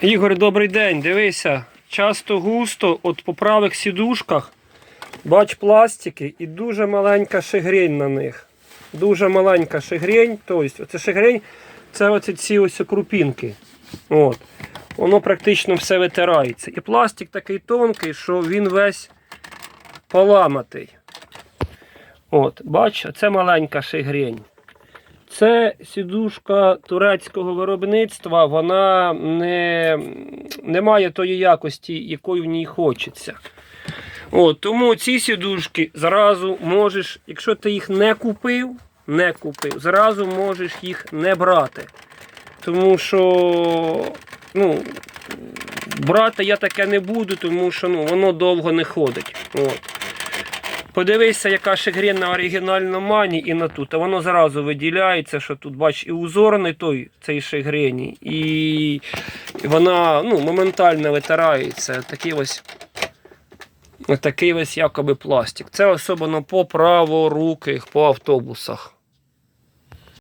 Ігор, добрий день. Дивися, часто густо, от по правих сідушках, бач пластики і дуже маленька шигрень на них. Дуже маленька шигрень. Тобто, оце шигрень це оці ці ось крупінки. От. Воно практично все витирається. І пластик такий тонкий, що він весь поламатий. От, бач, це маленька шигрень. Це сідушка турецького виробництва, вона не, не має тої якості, якої в ній хочеться. От, тому ці сідушки зразу можеш, якщо ти їх не купив, не купив, зразу можеш їх не брати. Тому що ну, брати я таке не буду, тому що ну, воно довго не ходить. От. Подивися, яка шигрень на оригінальному мані і на тут. А воно зразу виділяється, що тут, бач, і узорний той цей шигрені, і вона ну, моментально витирається. Такий ось такий ось якоби пластик. Це особливо по праворуких, по автобусах.